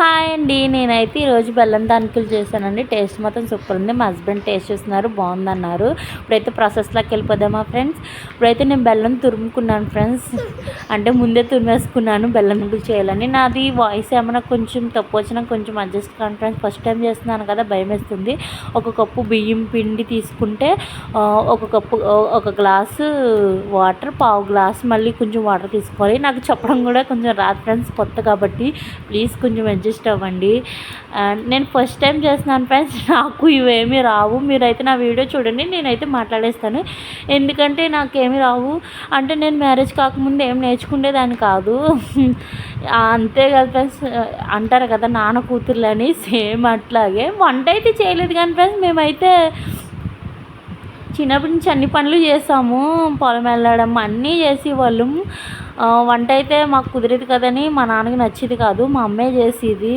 Hi అండి. నేనైతే ఈరోజు బెల్లం దానికలు చేశానండి. టేస్ట్ మాత్రం సూపర్ ఉంది. మా హస్బెండ్ టేస్ట్ చేస్తున్నారు. బాగుందన్నారు. ఇప్పుడైతే ప్రాసెస్లోకి వెళ్ళిపోదామా ఫ్రెండ్స్ ఇప్పుడైతే నేను బెల్లం తురుముకున్నాను ఫ్రెండ్స్ అంటే ముందే తురిమేసుకున్నాను బెల్లం దానికలు చేయాలని. నాది వాయిస్ ఏమైనా కొంచెం తప్పు వచ్చినా కొంచెం అడ్జస్ట్ కాను ఫ్రెండ్స్ ఫస్ట్ టైం చేస్తున్నాను కదా భయం వేస్తుంది. ఒక కప్పు బియ్యం పిండి తీసుకుంటే ఒక కప్పు ఒక గ్లాసు వాటర్ పావు గ్లాస్ మళ్ళీ కొంచెం వాటర్ తీసుకోవాలి. నాకు చెప్పడం కూడా కొంచెం రాదు ఫ్రెండ్స్ కొత్త కాబట్టి ప్లీజ్ కొంచెం అడ్జస్ట్ అవ్వండి. నేను ఫస్ట్ టైం చేస్తున్నాను ఫ్రెండ్స్ నాకు ఇవేమీ రావు. మీరైతే నా వీడియో చూడండి నేనైతే మాట్లాడేస్తాను. ఎందుకంటే నాకేమీ రావు. అంటే నేను మ్యారేజ్ కాకముందు ఏం నేర్చుకునేదాన్ని కాదు. అంతే కదా ఫ్రెండ్స్ అంటారు కదా నాన్న కూతుర్లని సేమ్ అట్లాగే. వంట అయితే చేయలేదు కానీ ఫ్రెండ్స్ మేమైతే చిన్నప్పటి నుంచి అన్ని పనులు చేసాము పొలం వెళ్ళడం అన్నీ చేసేవాళ్ళం. వంట అయితే మాకు కుదిరేది కదని మా నాన్నకి నచ్చేది కాదు మా అమ్మే చేసేది.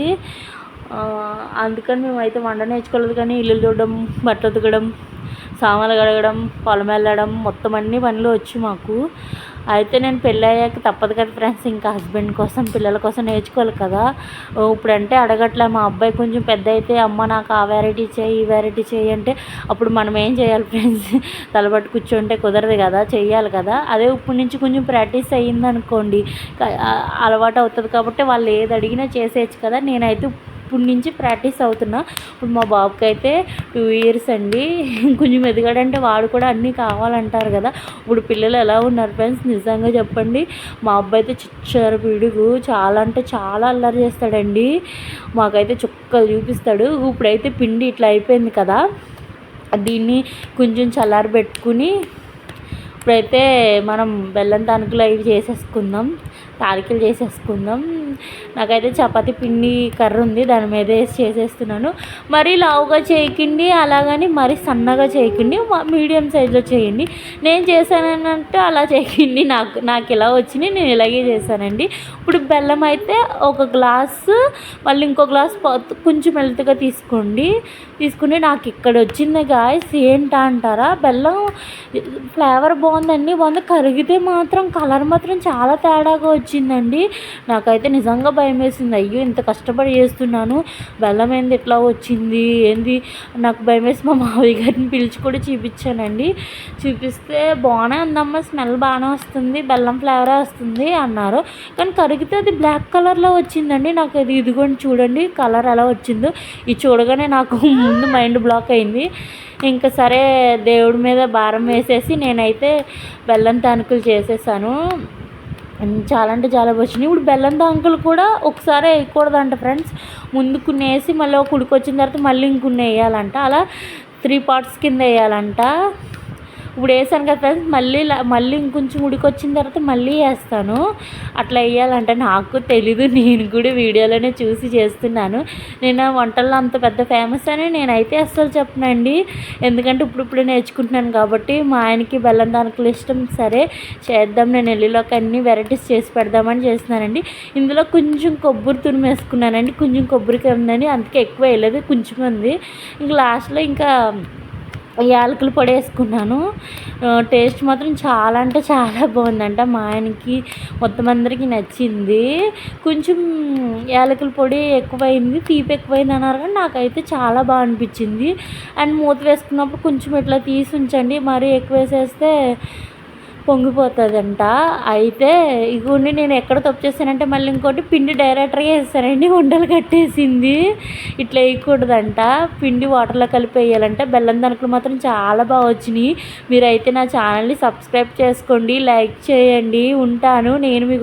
అందుకని మేమైతే వంట నేర్చుకోలేదు కానీ ఇల్లు చూడడం బట్టలు ఉతకడం సామాన్లు కడగడం పొలం వెళ్ళడం మొత్తం అన్ని పనులు వచ్చు మాకు. అయితే నేను పెళ్ళయ్యాక తప్పదు కదా ఫ్రెండ్స్ ఇంకా హస్బెండ్ కోసం పిల్లల కోసం నేర్చుకోవాలి కదా. ఇప్పుడంటే అడగట్లే మా అబ్బాయి కొంచెం పెద్ద అయితే అమ్మ నాకు ఆ వెరైటీ చేయి ఈ వెరైటీ చేయి అంటే అప్పుడు మనం ఏం చేయాలి ఫ్రెండ్స్? తలబట్టు కూర్చుంటే కుదరదు కదా చెయ్యాలి కదా. అదే ఇప్పటి నుంచి కొంచెం ప్రాక్టీస్ అయ్యిందనుకోండి అలవాటు అవుతుంది కాబట్టి వాళ్ళు ఏది అడిగినా చేసేయచ్చు కదా. నేనైతే ఇప్పటి నుంచి ప్రాక్టీస్ అవుతున్నా. ఇప్పుడు మా బాబుకి అయితే టూ ఇయర్స్ అండి. కొంచెం ఎదిగాడంటే వాడు కూడా అన్నీ కావాలంటారు కదా. ఇప్పుడు పిల్లలు ఎలా ఉన్నారు ఫ్రెండ్స్? నిజంగా చెప్పండి. మా అబ్బాయి అయితే చిచ్చారు పిడుగు చాలా అంటే చాలా అల్లరి చేస్తాడండి. మాకైతే చుక్కలు చూపిస్తాడు. ఇప్పుడైతే పిండి ఇట్లా అయిపోయింది కదా. దీన్ని కొంచెం చల్లారి పెట్టుకుని ఇప్పుడైతే మనం బెల్లం తణుకులు అవి చేసేసుకుందాం. తాలికలు చేసేసుకుందాం. నాకైతే చపాతి పిండి కర్ర ఉంది దాని మీద వేసి చేసేస్తున్నాను. మరీ లావుగా చేయకండి అలాగని మరీ సన్నగా చేయకండి మీడియం సైజులో చేయండి. నేను చేశానంటే అలా చేయకండి నాకు నాకు ఇలా వచ్చినాయి నేను ఇలాగే చేశానండి. ఇప్పుడు బెల్లం అయితే ఒక గ్లాసు మళ్ళీ ఇంకో గ్లాస్ కొంచెం మెల్తగా తీసుకోండి. తీసుకుని నాకు ఇక్కడ వచ్చింది గాయస్ ఏంటా అంటారా? బెల్లం ఫ్లేవర్ బాగుందండి బాగుంది. కరిగితే మాత్రం కలర్ మాత్రం చాలా తేడాగా వచ్చిందండి. నాకైతే నిజంగా భయం వేసింది. అయ్యో ఇంత కష్టపడి చేస్తున్నాను. బెల్లం ఏంది ఎట్లా వచ్చింది ఏంది? నాకు భయం వేసి మా మావయ్య గారిని పిలిచి కూడా చూపించానండి. చూపిస్తే బాగానే ఉందమ్మా స్మెల్ బాగానే వస్తుంది బెల్లం ఫ్లేవరే వస్తుంది అన్నారు. కానీ కరిగితే అది బ్లాక్ కలర్లో వచ్చిందండి. నాకు అది ఇదిగోండి చూడండి కలర్ ఎలా వచ్చిందో. ఇది చూడగానే నాకు ముందు మైండ్ బ్లాక్ అయింది. ఇంకా సరే దేవుడి మీద భారం వేసేసి నేనైతే బెల్లం తణుకులు చేసేసాను. చాలా అంటే చాలా వచ్చినాయి. ఇప్పుడు బెల్లం దాంకులు కూడా ఒకసారి వేయకూడదంట ఫ్రెండ్స్. ముందు కొన్ని వేసి మళ్ళీ ఒక ఉడికొచ్చిన తర్వాత మళ్ళీ ఇంకొన్ని వేయాలంట. అలా త్రీ పార్ట్స్ కింద వేయాలంట. ఇప్పుడు వేసాను కదా ఫ్రెండ్స్ మళ్ళీ మళ్ళీ ఇంకొంచెం ఉడికొచ్చిన తర్వాత మళ్ళీ వేస్తాను. అట్లా వేయాలంటే నాకు తెలీదు నేను కూడా వీడియోలోనే చూసి చేస్తున్నాను. నేను వంటల్లో అంత పెద్ద ఫేమస్ అని నేనైతే అస్సలు చెప్పనండి. ఎందుకంటే ఇప్పుడు ఇప్పుడు నేర్చుకుంటున్నాను కాబట్టి మా ఆయనకి బెల్లం దానికి ఇష్టం సరే చేద్దాం నేను ఎల్లిలోకి అన్ని వెరైటీస్ చేసి పెడదామని చేస్తున్నానండి. ఇందులో కొంచెం కొబ్బరి తురిమి వేసుకున్నానండి. కొంచెం కొబ్బరికి ఉందని అందుకే ఎక్కువ వేయలేదు కొంచెం ఉంది. ఇంకా లాస్ట్లో ఇంకా యాలకుల పొడి వేసుకున్నాను. టేస్ట్ మాత్రం చాలా అంటే చాలా బాగుందంట. మా ఆయనకి మొత్తం అందరికీ నచ్చింది. కొంచెం యాలకుల పొడి ఎక్కువైంది తీపి ఎక్కువైంది అన్నారు కానీ నాకైతే చాలా బాగా అనిపించింది. అండ్ మూత వేసుకున్నప్పుడు కొంచెం ఇట్లా తీసి ఉంచండి. మరీ ఎక్కువ వేసేస్తే పొంగిపోతుందంట. అయితే ఇగుండి నేను ఎక్కడ తప్పు చేశానంటే మళ్ళీ ఇంకోటి పిండి డైరెక్టర్గా వేస్తానండి ఉండలు కట్టేసింది. ఇట్లా వేయకూడదంట. పిండి వాటర్లో కలిపి వేయాలంటే బెల్లం దనకలు మాత్రం చాలా బాగా వచ్చినాయి. మీరైతే నా ఛానల్ని సబ్స్క్రైబ్ చేసుకోండి లైక్ చేయండి. ఉంటాను. నేను మీకు